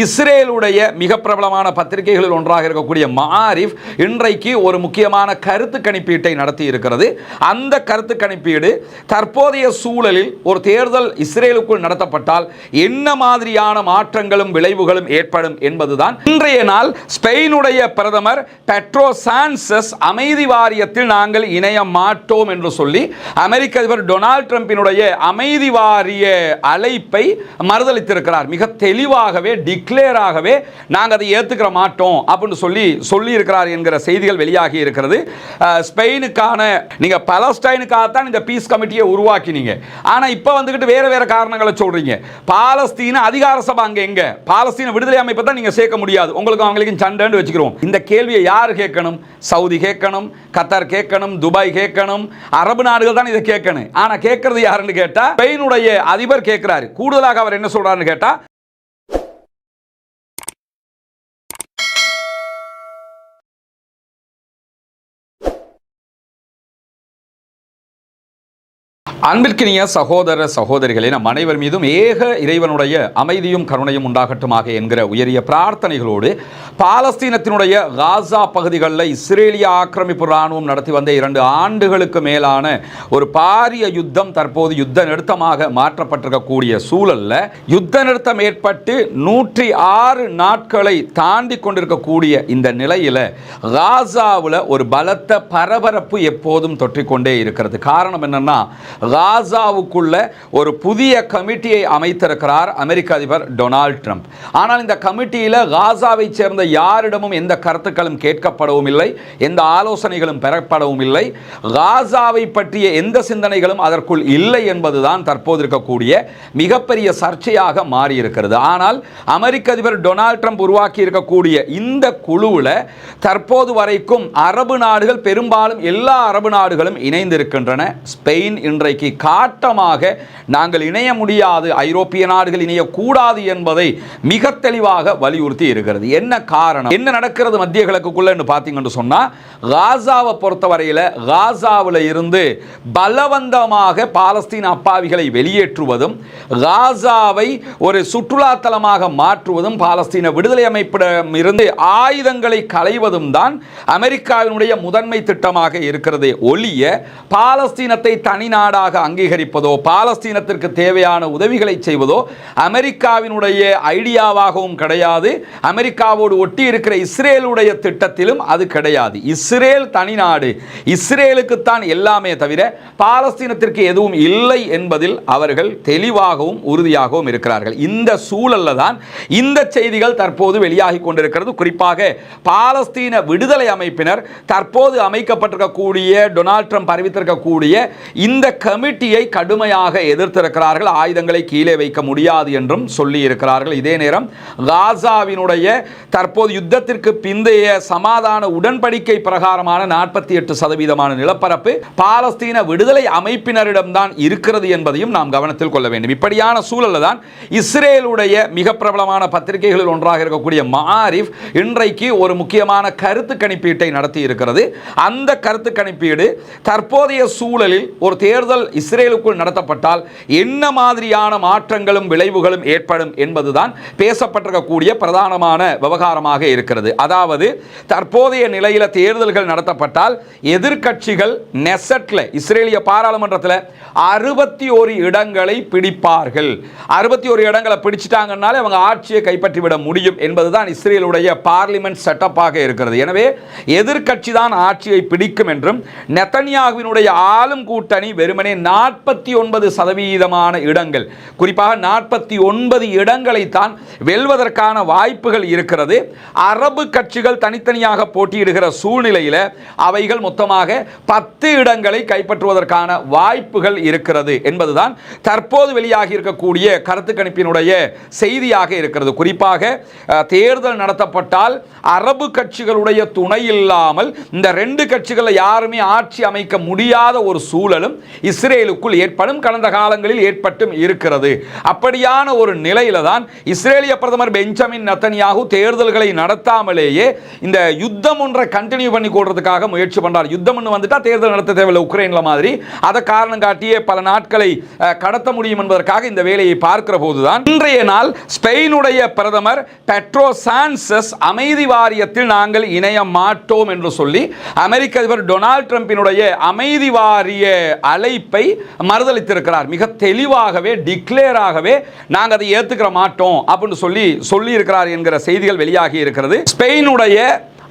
இஸ்ரேலுடைய மிக பிரபலமான பத்திரிகைகளில் ஒன்றாக இருக்கக்கூடிய மாரிஃப் இன்றைக்கு ஒரு முக்கியமான கருத்து கணிப்பீட்டை நடத்தி இருக்கிறது. அந்த கருத்து கணிப்பீடு தற்போதைய சூழலில் ஒரு தேர்தல் இஸ்ரேலுக்குள் நடத்தப்பட்டால் என்ன மாதிரியான மாற்றங்களும் விளைவுகளும் ஏற்படும் என்பதுதான். இன்றைய நாள் ஸ்பெயினுடைய பிரதமர் பெட்ரோ சான்சஸ் அமைதி வாரியத்தில் நாங்கள் இணைய மாட்டோம் என்று சொல்லி அமெரிக்க அதிபர் டொனால்ட் ட்ரம்பினுடைய அமைதி வாரிய அழைப்பை மறுதளித்திருக்கிறார். மிக தெளிவாகவே டிக்ளேராகவே நாங்கள் அதை ஏற்றுக்கிற மாட்டோம் அப்படின்னு சொல்லி சொல்லியிருக்கிறார் என்கிற செய்திகள் வெளியாகி இருக்கிறது. ஸ்பெயினுக்கான ஸ்பெயினுக்கான பலஸ்டைனுக்காக பலஸ்டைனுக்காகத்தான் இந்த பீஸ் கமிட்டியை உருவாக்கினீங்க. ஆனால் இப்போ வந்துக்கிட்டு வேறு வேறு காரணங்களை சொல்கிறீங்க பாலஸ்தீன அதிகார சபை அங்கே எங்கே? பாலஸ்தீன விடுதலை அமைப்பை தான் நீங்கள் சேர்க்க முடியாது. உங்களுக்கு அவங்களுக்கு சண்டைன்னு வச்சுக்கிறோம். இந்த கேள்வியை யார் கேட்கணும்? சவுதி கேட்கணும் கத்தார் கேட்கணும் துபாய் கேட்கணும் அரபு நாடுகள் தான் இதை கேட்கணும். ஆனால் கேட்கறது யாருன்னு கேட்டால் ஸ்பெயினுடைய அதிபர் கேட்கிறாரு. கூடுதலாக அவர் என்ன சொல்கிறாருன்னு கேட்டால் அன்பிற்கினிய சகோதர சகோதரிகளே நம் அனைவர் மீதும் ஏக இறைவனுடைய அமைதியும் கருணையும் உண்டாகட்டுமாக என்கிற உயரிய பிரார்த்தனைகளோடு பாலஸ்தீனத்தினுடைய காசா பகுதிகளில் இஸ்ரேலிய ஆக்கிரமிப்பு இராணுவம் நடத்தி வந்த இரண்டு ஆண்டுகளுக்கு மேலான ஒரு பாரிய யுத்தம் தற்போது யுத்த நிறுத்தமாக மாற்றப்பட்டிருக்கக்கூடிய சூழலில் யுத்த நிறுத்தம் ஏற்பட்டு நூற்றி ஆறு நாட்களை தாண்டி கொண்டிருக்கக்கூடிய இந்த நிலையில் காசாவில் ஒரு பலத்த பரபரப்பு எப்போதும் தொற்றிக்கொண்டே இருக்கிறது. காரணம் என்னென்னா காசாவுக்குள்ள ஒரு புதிய கமிட்டியை அமைத்திருக்கிறார் அமெரிக்க அதிபர் டொனால்ட் ட்ரம்ப். ஆனால் இந்த கமிட்டியில் காசாவை சேர்ந்த யாரிடமும் எந்த கருத்துக்களும் கேட்கப்படவும் இல்லை எந்த ஆலோசனைகளும் பெறப்படவும் இல்லை. காசாவை பற்றிய எந்த சிந்தனைகளும் அதற்குள் இல்லை என்பதுதான் தற்போது இருக்கக்கூடிய மிகப்பெரிய சர்ச்சையாக மாறியிருக்கிறது. ஆனால் அமெரிக்க அதிபர் டொனால்ட் ட்ரம்ப் உருவாக்கி இருக்கக்கூடிய இந்த குழுவில் தற்போது வரைக்கும் அரபு நாடுகள் பெரும்பாலும் எல்லா அரபு நாடுகளும் இணைந்திருக்கின்றன. ஸ்பெயின் இன்றைக்கு காட்டமாக நாங்கள் இணைய முடியாது ஐரோப்பிய நாடுகள் இணையக்கூடாது என்பதை மிக தெளிவாக வலியுறுத்தி இருக்கிறது. என்ன காரணம்? என்ன நடக்கிறது மத்திய கிழக்குக்குள்ளன்னு பார்த்தீங்கன்னு சொன்னால் காசாவை பொறுத்தவரையில் காசாவில் இருந்து பலவந்தமாக பாலஸ்தீன அப்பாவிகளை வெளியேற்றுவதும் காசாவை ஒரு சுற்றுலாத்தலமாக மாற்றுவதும் பாலஸ்தீன விடுதலை அமைப்பிடம் இருந்து ஆயுதங்களை களைவதும் தான் அமெரிக்காவினுடைய முதன்மை திட்டமாக இருக்கிறதே ஒழிய பாலஸ்தீனத்தை தனி நாடாக அங்கீகரிப்பதோ பாலஸ்தீனத்திற்கு தேவையான உதவிகளை செய்வதோ அமெரிக்காவினுடைய ஐடியாவாகவும் கிடையாது. அமெரிக்காவோடு ஒட்டி இருக்கிற இஸ்ரேலுடைய திட்டத்திலும் அது கிடையாது. இஸ்ரேல் தனி நாடு. இஸ்ரேலுக்குத்தான் எல்லாமே தவிர பாலஸ்தீனத்திற்கு எதுவும் இல்லை என்பதில் அவர்கள் தெளிவாகவும் உறுதியாகவும் இருக்கிறார்கள். இந்த சூழல்ல தான் இந்த செய்திகள் தற்போது வெளியாகி கொண்டிருக்கிறது. குறிப்பாக பாலஸ்தீன விடுதலை அமைப்பினர் தற்போது அமைக்கப்பட்டிருக்கக்கூடிய டொனால்ட் ட்ரம்ப் அறிவித்திருக்கக்கூடிய இந்த கமிட்டியை கடுமையாக எதிர்த்திருக்கிறார்கள். ஆயுதங்களை கீழே வைக்க முடியாது என்றும் சொல்லி இருக்கிறார்கள் இதே நேரம் காசாவினுடைய தற்போது யுத்தத்திற்கு பிந்தைய சமாதான உடன்படிக்கை பிரகாரமான நாற்பத்தி எட்டு சதவீதமான நிலப்பரப்பு பாலஸ்தீன விடுதலை அமைப்பினரிடம்தான் இருக்கிறது என்பதையும் நாம் கவனத்தில் கொள்ள வேண்டும். இப்படியான சூழல்ல தான் இஸ்ரேலுடைய மிக பிரபலமான பத்திரிகைகளில் ஒன்றாக இருக்கக்கூடிய மாரிஃப் இன்றைக்கு ஒரு முக்கியமான கருத்து கணிப்பீட்டை நடத்தி இருக்கிறது அந்த கருத்து கணிப்பீடு தற்போதைய சூழலில் ஒரு தேர்தல் இஸ்ரேலுக்குள் நடத்தப்பட்டால் என்ன மாதிரியான மாற்றங்களும் விளைவுகளும் ஏற்படும் என்பதுதான் பேசப்பட்டிருக்கக்கூடிய பிரதானமான விவகாரமாக இருக்கிறது. அதாவது தற்போதைய நிலையில் தேர்தல்கள் நடத்தப்பட்டால் எதிர்கட்சிகள் நெசட்டில் இஸ்ரேலிய பாராளுமன்றத்தில் அறுபத்தி ஒரு இடங்களை பிடிப்பார்கள். அறுபத்தி ஒரு இடங்களை பிடிச்சிட்டாங்கனாலே அவங்க ஆட்சியை கைப்பற்றி விட முடியும் என்பதுதான் இஸ்ரேலுடைய பார்லிமெண்ட் செட்டப்பாக இருக்கிறது. எனவே எதிர்கட்சி தான் ஆட்சியை பிடிக்கும் என்றும் நெத்தனியாகுவினுடைய ஆளும் கூட்டணி வெறுமனே நாற்பத்தி ஒன்பது சதவீதமான இடங்கள். குறிப்பாக நாற்பத்தி ஒன்பது இடங்களைத்தான் வெல்வதற்கான வாய்ப்புகள் இருக்கிறது. அரபு கட்சிகள் தனித்தனியாக போட்டியிடுகிற சூழ்நிலையில் அவைகள் மொத்தமாக பத்து இடங்களை கைப்பற்றுவதற்கான வாய்ப்புகள் இருக்கிறது என்பதுதான் தற்போது வெளியாகி இருக்கக்கூடிய கருத்து கணிப்பினுடைய செய்தியாக இருக்கிறது. குறிப்பாக தேர்தல் நடத்தப்பட்டால் அரபு கட்சிகளுடைய துணை இல்லாமல் இந்த ரெண்டு கட்சிகளில் யாருமே ஆட்சி அமைக்க முடியாத ஒரு சூழலும் இஸ் இஸ்ரேலுக்குள் ஏற்படும் கடந்த காலங்களில் ஏற்பட்டும் இருக்கிறது. அப்படியான ஒரு நிலையில தான் இஸ்ரேலிய பிரதமர் பெஞ்சமின் நத்தனியாகு தேர்தல்களை நடத்தாமலேயே இந்த யுத்தம் ஒன்றை கண்டினியூ பண்ணி கொடுறதுக்காக முயற்சி பண்றார். யுத்தம் ஒன்று வந்துட்டா தேர்தல் நடத்த தேவையில்லை உக்ரைன்ல மாதிரி. அதை காரணம் காட்டியே பல நாட்களை கடத்த முடியும் என்பதற்காக இந்த வேலையை பார்க்கிற போதுதான். இன்றைய நாள் ஸ்பெயினுடைய பிரதமர் பெட்ரோ சான்சஸ் அமைதி வாரியத்தில் நாங்கள் இணைய மாட்டோம் என்று சொல்லி அமெரிக்க அதிபர் டொனால்ட் ட்ரம்பினுடைய அமைதி வாரிய அழைப்பு மறுதளித்திருக்கிறார். மிக தெளிவாகவே டிக்ளேராகவே நாங்கள் அதை ஏற்றுக்கிற மாட்டோம் அப்படின்னு சொல்லி சொல்லி இருக்கிறார் என்கிற செய்திகள் வெளியாகி இருக்கிறது. ஸ்பெயினுடைய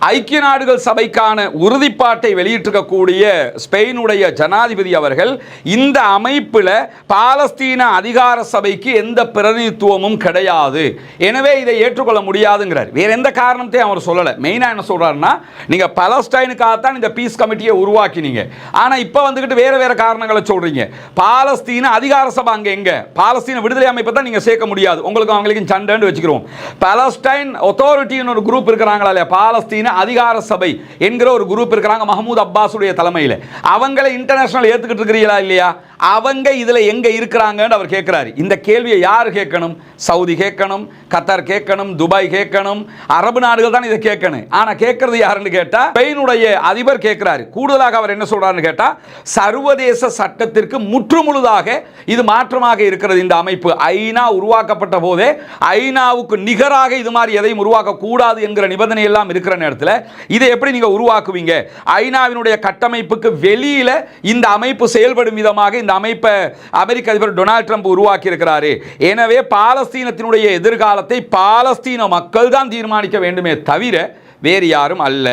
ஐக்கிய நாடுகள் சபைக்கான உறுதிப்பாட்டை வெளியிட்டிருக்கக்கூடிய ஸ்பெயினுடைய ஜனாதிபதி அவர்கள் இந்த அமைப்பில் பாலஸ்தீன அதிகார சபைக்கு எந்த பிரதிநிதித்துவமும் கிடையாது. எனவே இதை ஏற்றுக்கொள்ள முடியாதுங்கிறார். வேற எந்த காரணத்தையும் அவர் சொல்லலை. மெயினாக என்ன சொல்கிறாருன்னா நீங்கள் பலஸ்டைனுக்காகத்தான் இந்த பீஸ் கமிட்டியை உருவாக்கினீங்க. ஆனால் இப்போ வந்துக்கிட்டு வேறு வேறு காரணங்களை சொல்கிறீங்க பாலஸ்தீன அதிகார சபை அங்கே எங்கே? பாலஸ்தீன விடுதலை அமைப்பை தான் நீங்கள் சேர்க்க முடியாது. உங்களுக்கு அவங்களுக்கு சண்டைன்னு வச்சுக்கிறோம். பலஸ்டைன் அத்தாரிட்டின்னு ஒரு குரூப் இருக்கிறாங்களா இல்லையா? பாலஸ்தீன அதிகார சபை என்கிற ஒரு குரூப் இருக்கிறாங்க மஹமூத் அப்பாஸுடைய தலைமையில். அவங்களை இன்டர்நேஷனல் ஏற்றுக்கிட்டு இருக்கிறீங்களா இல்லையா? அவங்க இதுல எங்க இருக்கிறாங்கன்னு அவர் கேட்கிறாரு இந்த கேள்வியை யார் கேட்கணும்? சவுதி கேட்கணும் கத்தார் கேட்கணும் துபாய் கேட்கணும் அரபு நாடுகள் தான் இதை கேட்கணும். ஆனா கேட்கறது யாருன்னு கேட்டா ஸ்பெயினுடைய அதிபர் கேட்கிறாரு. கூடுதலாக அவர் என்ன சொல்கிறாருன்னு கேட்டா சர்வதேச சட்டத்திற்கு முற்றுமுழுதாக இது மாற்றமாக இருக்கிறது இந்த அமைப்பு. ஐநா உருவாக்கப்பட்ட போதே ஐநாவுக்கு நிகராக இது மாதிரி எதையும் உருவாக்க கூடாது என்கிற நிபந்தனை எல்லாம் இருக்கிற நேரத்தில் இதை எப்படி நீங்க உருவாக்குவீங்க? ஐநாவினுடைய கட்டமைப்புக்கு வெளியில இந்த அமைப்பு செயல்படும் விதமாக இந்த அமைப்பை அமெரிக்க அதிபர் டொனால்ட் ட்ரம்ப் உருவாக்கி இருக்கிறாரு எனவே பாலஸ்தீனத்தினுடைய எதிர்காலத்தை பாலஸ்தீன மக்கள் தான் தீர்மானிக்க வேண்டுமே தவிர வேறு யாரும் அல்ல.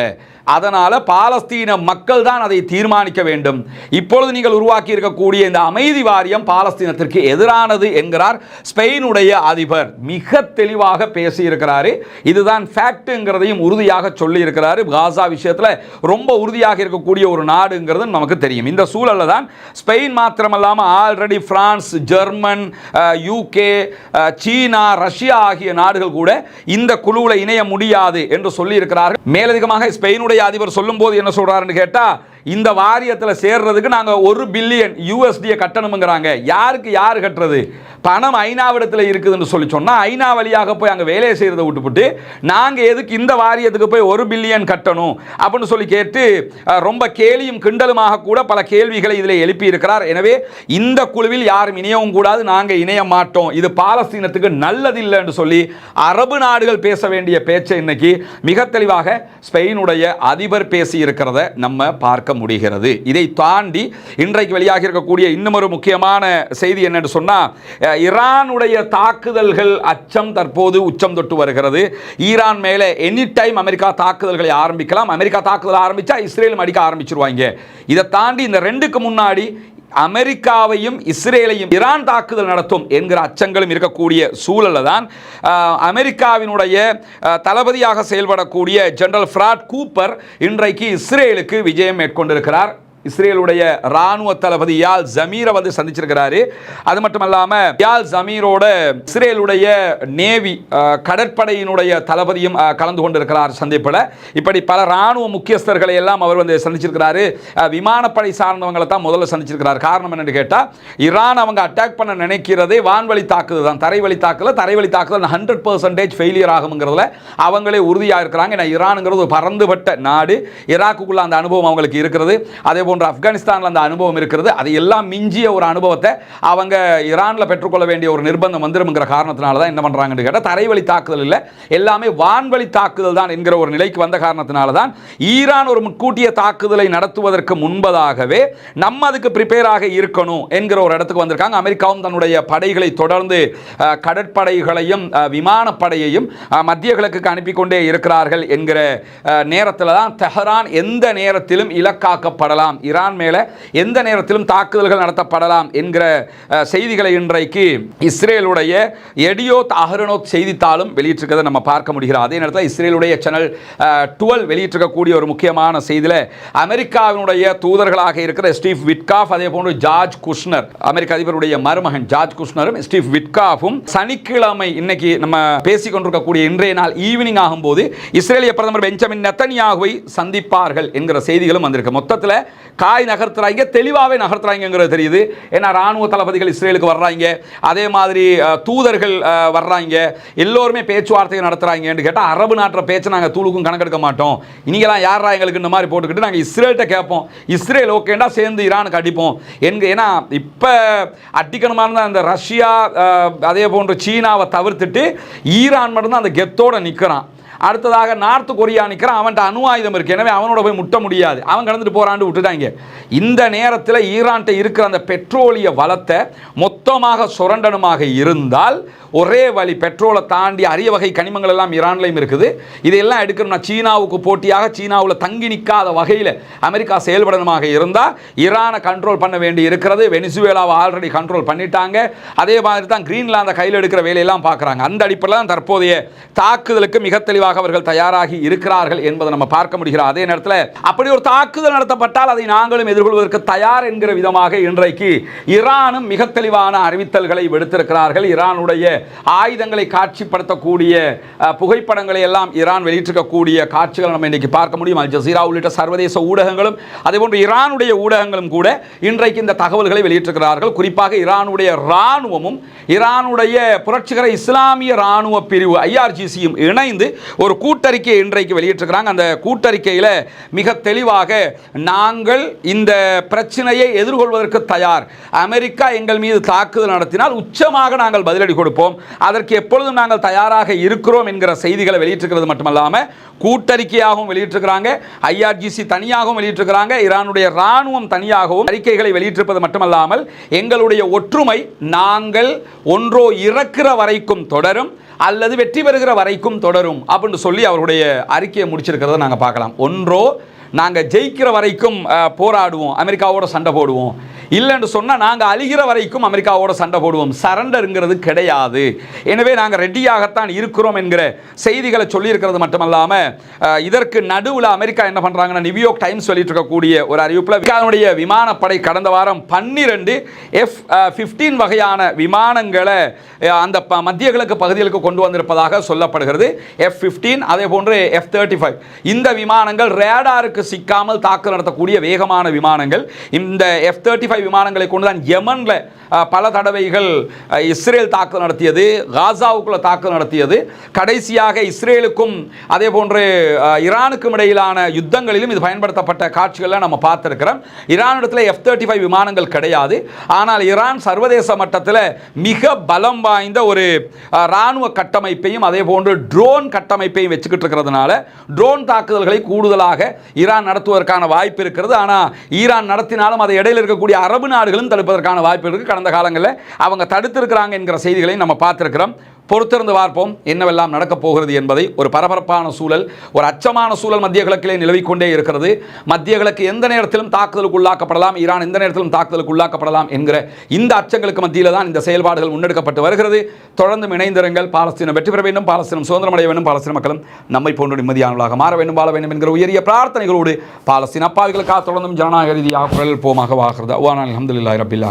அதனால் பாலஸ்தீன மக்கள் தான் அதை தீர்மானிக்க வேண்டும். இப்பொழுது நீங்கள் உருவாக்கி இருக்கக்கூடிய இந்த அமைதி வாரியம் பாலஸ்தீனத்திற்கு எதிரானது என்கிறார் ஸ்பெயினுடைய அதிபர். மிக தெளிவாக பேசியிருக்கிறாரு. இதுதான் ஃபேக்ட்டுங்கிறதையும் உறுதியாக சொல்லியிருக்கிறாரு. காசா விஷயத்தில் ரொம்ப உறுதியாக இருக்கக்கூடிய ஒரு நாடுங்கிறது நமக்கு தெரியும். இந்த சூழலில் தான் ஸ்பெயின் மாத்திரமல்லாமல் already France German UK China Russia ஆகிய நாடுகள் கூட இந்த குழுவில் இணைய முடியாது என்று சொல்லியிருக்கிறார்கள். மேலதிகமாக ஸ்பெயினுடைய அதிபர் சொல்லும்போது என்ன சொல்கிறாருன்னு கேட்டால் இந்த வாரியத்தில் சேர்றதுக்கு நாங்கள் ஒரு பில்லியன் யூஎஸ்டியை கட்டணுங்கிறாங்க யாருக்கு யார் கட்டுறது? பணம் ஐநாவிடத்தில் இருக்குதுன்னு சொல்லி சொன்னால் ஐநா வழியாக போய் அங்கே வேலையை செய்கிறத விட்டுப்புட்டு நாங்கள் எதுக்கு இந்த வாரியத்துக்கு போய் ஒரு பில்லியன் கட்டணும் அப்படின்னு சொல்லி கேட்டு ரொம்ப கேலியும் கிண்டலுமாக கூட பல கேள்விகளை இதில் எழுப்பியிருக்கிறார். எனவே இந்த குழுவில் யாரும் இணையவும் கூடாது நாங்கள் இணைய மாட்டோம். இது பாலஸ்தீனத்துக்கு நல்லதில்லை என்று சொல்லி அரபு நாடுகள் பேச வேண்டிய பேச்சை இன்னைக்கு மிக தெளிவாக ஸ்பெயினுடைய அதிபர் பேசி இருக்கிறத நம்ம பார்க்க முடிகிறது. இதை தாண்டி இன்றைக்கு வெளியாக இருக்கக்கூடிய இன்னும் ஒரு முக்கியமான செய்தி என்னன்னு சொன்னால் ஈரானுடைய தாக்குதல்கள் அச்சம் தற்போது உச்சம் தொட்டு வருகிறது. ஈரான் மேலே எனி டைம் அமெரிக்கா தாக்குதல்களை ஆரம்பிக்கலாம். அமெரிக்கா தாக்குதல் ஆரம்பித்தா இஸ்ரேலும் அடிக்க ஆரம்பிச்சிருவாங்க. இதை தாண்டி இந்த ரெண்டுக்கு முன்னாடி அமெரிக்காவையும் இஸ்ரேலையும் ஈரான் தாக்குதல் நடத்தும் என்கிற அச்சங்களும் இருக்கக்கூடிய சூழலில் தான் அமெரிக்காவினுடைய தளபதியாக செயல்படக்கூடிய ஜெனரல் ஃப்ராட் கூப்பர் இன்றைக்கு இஸ்ரேலுக்கு விஜயம் மேற்கொண்டிருக்கிறார். இஸ்ரேலுடைய ராணுவ தளபதி யால் ஜமீரை வந்து சந்திச்சிருக்கிறாரு. அது மட்டும் இல்லாம யால் ஜமீரோட இஸ்ரேலுடைய நேவி கடற்படையினுடைய தளபதியும் கலந்து கொண்டிருக்கிறார் சந்திப்பில். இப்படி பல ராணுவ முக்கியஸ்தர்களை எல்லாம் அவர் வந்து சந்திச்சிருக்கிறாரு. விமானப்படை சார்ந்தவங்களை தான் முதல்ல சந்திச்சிருக்கிறார். காரணம் என்னன்னு கேட்டால் ஈரான் அவங்க அட்டாக் பண்ண நினைக்கிறதே வான்வழி தாக்குதல் தான். தரைவழி தாக்குதல் தரைவழி தாக்குதல் ஹண்ட்ரட் பர்சன்டேஜ் ஃபெயிலியர் ஆகுங்கிறதுல அவங்களே உறுதியாக இருக்கிறாங்க ஏன்னா ஈரானுங்கிறது ஒரு பறந்துபட்ட நாடு. ஈராக்குக்குள்ள அந்த அனுபவம் அவங்களுக்கு இருக்கிறது. அதே போன்ற ஆப்கானிஸ்தானில் அந்த அனுபவம் இருக்கிறது. அது எல்லாம் மிஞ்சிய ஒரு அனுபவத்தை அவங்க ஈரானில் பெற்றுக்கொள்ள வேண்டிய ஒரு நிர்பந்தம் வந்துருங்கிற காரணத்தினால தான் என்ன பண்ணுறாங்கன்னு கேட்டால் தரைவழி தாக்குதல் இல்லை எல்லாமே வான்வழி தாக்குதல் தான் என்கிற ஒரு நிலைக்கு வந்த காரணத்தினால தான் ஈரான் ஒரு முன்கூட்டிய தாக்குதலை நடத்துவதற்கு முன்பதாகவே நம்ம அதுக்கு ப்ரிப்பேராக இருக்கணும் என்கிற ஒரு இடத்துக்கு வந்திருக்காங்க. அமெரிக்காவும் தன்னுடைய படைகளை தொடர்ந்து கடற்படைகளையும் விமானப்படையையும் மத்திய கிழக்குக்கு அனுப்பி கொண்டே இருக்கிறார்கள் என்கிற நேரத்தில் தான் தெஹரான் எந்த நேரத்திலும் இலக்காக்கப்படலாம் ஈரான் மேலே எந்த நேரத்திலும் தாக்குதல்கள் நடத்தப்படலாம் என்கிற செய்திகளை இன்றைக்கு இஸ்ரேலுடைய எடியோத் அஹரனோத் செய்தித்தாளும் வெளியிட்டிருக்கிறத நம்ம பார்க்க முடிகிறோம் அதே நேரத்தில் இஸ்ரேலுடைய சேனல் டுவெல் வெளியிட்டிருக்கக்கூடிய ஒரு முக்கியமான செய்தியில் அமெரிக்காவினுடைய தூதர்களாக இருக்கிற ஸ்டீவ் விட்காஃப் அதே போன்று ஜார்ஜ் குஷ்னர் அமெரிக்க அதிபருடைய மருமகன் ஜார்ஜ் குஷ்னரும் ஸ்டீவ் விட்காஃபும் சனிக்கிழமை இன்னைக்கு நம்ம பேசிக் கொண்டிருக்கக்கூடிய இன்றைய நாள் ஈவினிங் ஆகும்போது இஸ்ரேலிய பிரதமர் பெஞ்சமின் நெத்தனியாகுவை சந்திப்பார்கள் என்கிற செய்திகளும் வந்திருக்கு. மொத்தத்தில் காய் நகர்த்துறாங்க தெளிவாகவே நகர்த்துறாங்கிறது தெரியுது. ஏன்னா ராணுவ தளபதிகள் இஸ்ரேலுக்கு வர்றாங்க. அதே மாதிரி தூதர்கள் வர்றாங்க. எல்லோருமே பேச்சுவார்த்தைகள் நடத்துறாங்கன்னு கேட்டால் அரபு நாட்டில் பேச்சை நாங்கள் தூளுக்கும் கணக்கெடுக்க மாட்டோம். இனிங்கெல்லாம் யாரா எங்களுக்கு இந்த மாதிரி போட்டுக்கிட்டு நாங்கள் இஸ்ரேல்கிட்ட கேட்போம். இஸ்ரேல் ஓகேண்டா சேர்ந்து ஈரானுக்கு அடிப்போம். எங்க ஏன்னா இப்போ அடிக்கணுமா இருந்தால் அந்த ரஷ்யா அதே போன்ற சீனாவை தவிர்த்துட்டு ஈரான் மட்டும்தான் அந்த கெத்தோட நிற்கிறான் அடுத்ததாக நார்த் கொரியா நிற்கிறான் அவன்கிட்ட அணு ஆயுதம் இருக்கு. எனவே அவனோட போய் முட்ட முடியாது. அவன் கடந்துட்டு போகிறான்னு விட்டுட்டாங்க. இந்த நேரத்தில் ஈரான்கிட்ட இருக்கிற அந்த பெட்ரோலிய வளத்தை மொத்தமாக சுரண்டனுமாக இருந்தால் ஒரே வழி பெட்ரோலை தாண்டி அரிய வகை கனிமங்கள் எல்லாம் ஈரான்லையும் இருக்குது. இதையெல்லாம் எடுக்கணும்னா சீனாவுக்கு போட்டியாக சீனாவில் தங்கி நிற்காத வகையில் அமெரிக்கா செயல்படணுமாக இருந்தால் ஈரானை கண்ட்ரோல் பண்ண வேண்டி இருக்கிறது. வெனிசுவேலாவை ஆல்ரெடி கண்ட்ரோல் பண்ணிட்டாங்க. அதே மாதிரி தான் கிரீன்லாந்தை கையில் எடுக்கிற வேலையெல்லாம் பார்க்குறாங்க. அந்த அடிப்படையில் தான் தற்போதைய தாக்குதலுக்கு மிக தெளிவாக அவர்கள் தயாராகி இருக்கிறார்கள் என்பதை நம்ம பார்க்க முடிகிறோம். அதே நேரத்தில் அப்படி ஒரு தாக்குதல் நடத்தப்பட்டால் அதை நாங்களும் எதிர்கொள்வதற்கு தயார் என்கிற விதமாக இன்றைக்கு ஈரானும் மிக தெளிவான அறிவித்தல்களை விடுத்திருக்கிறார்கள். ஈரானுடைய ஆயுதங்களை காட்சிப்படுத்தக்கூடிய புகைப்படங்களை எல்லாம் ஈரான் வெளியிட்டிருக்கக்கூடிய காட்சிகளை நம்ம இன்னைக்கு பார்க்க முடியும். அல் ஜசீரா உள்ளிட்ட சர்வதேச ஊடகங்களும் அதேபோன்று ஈரானுடைய ஊடகங்களும் கூட இன்றைக்கு இந்த தகவல்களை வெளியிட்டிருக்கிறார்கள். குறிப்பாக ஈரானுடைய இராணுவமும் ஈரானுடைய புரட்சிகர இஸ்லாமிய இராணுவ பிரிவு ஐஆர்ஜிசியும் இணைந்து ஒரு கூட்டறிக்கையை இன்றைக்கு வெளியிட்டிருக்கிறாங்க. அந்த கூட்டறிக்கையில் மிக தெளிவாக நாங்கள் இந்த பிரச்சனையை எதிர்கொள்வதற்கு தயார். அமெரிக்கா எங்கள் மீது தாக்குதல் நடத்தினால் உச்சமாக நாங்கள் பதிலடி கொடுப்போம். அதற்கு எப்பொழுதும் நாங்கள் தயாராக இருக்கிறோம் என்கிற செய்திகளை வெளியிட்டிருக்கிறது மட்டுமல்லாமல் கூட்டறிக்கையாகவும் வெளியிட்டிருக்கிறாங்க. ஐஆர்ஜிசி தனியாகவும் வெளியிட்டிருக்கிறாங்க. ஈரானுடைய ராணுவம் தனியாகவும் அறிக்கைகளை வெளியிட்டிருப்பது மட்டுமல்லாமல் எங்களுடைய ஒற்றுமை நாங்கள் ஒன்றோ இறக்கிற வரைக்கும் தொடரும். அல்லது வெற்றி பெறுகிற வரைக்கும் தொடரும் அப்படின்னு சொல்லி அவருடைய அறிக்கையை முடிச்சிருக்கிறத நாங்கள் பார்க்கலாம். ஒன்றோ நாங்கள் ஜெயிக்கிற வரைக்கும் போராடுவோம். அமெரிக்காவோட சண்டை போடுவோம். இல்லைன்னு சொன்னால் நாங்கள் அழிகிற வரைக்கும் அமெரிக்காவோட சண்டை போடுவோம். சரண்டருங்கிறது கிடையாது. எனவே நாங்கள் ரெடியாகத்தான் இருக்கிறோம் என்கிற செய்திகளை சொல்லியிருக்கிறது மட்டுமல்லாமல் இதற்கு நடுவில் அமெரிக்கா என்ன பண்ணுறாங்கன்னா நியூயார்க் டைம்ஸ் வெளியிட்டு இருக்கக்கூடிய ஒரு அறிவிப்பில் அதனுடைய விமானப்படை கடந்த வாரம் பன்னிரெண்டு எஃப் ஃபிஃப்டீன் வகையான விமானங்களை அந்த ப- மத்திய கிழக்கு பகுதிகளுக்கு கொண்டு வந்திருப்பதாக சொல்லப்படுகிறது. எஃப் ஃபிஃப்டீன் அதே போன்று எஃப் தேர்ட்டி ஃபைவ் இந்த விமானங்கள் ரேடாருக்கு சிக்காமல் தாக்குதல் நடத்தக்கூடிய வேகமான விமானங்கள். இந்த எஃப் தேர்ட்டி ஃபைவ் விமானங்களை கொண்டுதான் யமனில் பல தடவைகள் இஸ்ரேல் தாக்குதல் நடத்தியது காசாவுக்குள்ள தாக்குதல் நடத்தியது. கடைசியாக இஸ்ரேலுக்கும் அதே போன்று ஈரானுக்கும் இடையிலான யுத்தங்களிலும் இது பயன்படுத்தப்பட்ட காட்சிகளை நம்ம பார்த்துருக்கிறோம். ஈரானிடத்தில் எஃப் தேர்ட்டி ஃபைவ் விமானங்கள் கிடையாது. ஆனால் ஈரான் சர்வதேச மட்டத்தில் மிக பலம் வாய்ந்த ஒரு இராணுவ கட்டமைப்பையும் அதே போன்று ட்ரோன் கட்டமைப்பையும் வச்சுக்கிட்டு இருக்கிறதுனால ட்ரோன் தாக்குதல்களை கூடுதலாக ஈரான் நடத்துவதற்கான வாய்ப்பு இருக்கிறது. ஆனால் ஈரான் நடத்தினாலும் அதை இடையில் இருக்கக்கூடிய அரபு நாடுகளும் தடுப்பதற்கான வாய்ப்பு இருக்குது கடந்த காலங்களில் அவங்க தடுத்திருக்கிறாங்க என்கிற செய்திகளை நம்ம பார்த்துருக்கிறோம். பொறுத்திருந்து பார்ப்போம் என்னவெல்லாம் நடக்கப் போகிறது என்பதை. ஒரு பரபரப்பான சூழல் ஒரு அச்சமான சூழல் மத்திய கிழக்கிலே நிலவிக்கொண்டே இருக்கிறது. மத்திய கிழக்கு எந்த நேரத்திலும் தாக்குதலுக்கு உள்ளாக்கப்படலாம் ஈரான் எந்த நேரத்திலும் தாக்குதலுக்கு உள்ளாக்கப்படலாம் என்கிற இந்த அச்சங்களுக்கு மத்தியில் தான் இந்த செயல்பாடுகள் முன்னெடுக்கப்பட்டு வருகிறது. தொடர்ந்து இணைந்திருங்கள். பாலஸ்தீனம் வெற்றி பெற வேண்டும். பாலஸ்தீனம் சுதந்திரம் அடைய வேண்டும். பாலஸ்தீன மக்களும் நம்மை போன்ற நிம்மதியானவர்களாக மாற வேண்டும் வாழ வேண்டும் என்கிற உயரிய பிரார்த்தனைகளோடு பாலஸ்தீன் அப்பாவிகளுக்காக தொடர்ந்தும் ஜனநாயக ரீதியாக குரல் போமாக வாகிறது. அவ்வாறு அலமதுல்லாஹி ரபில்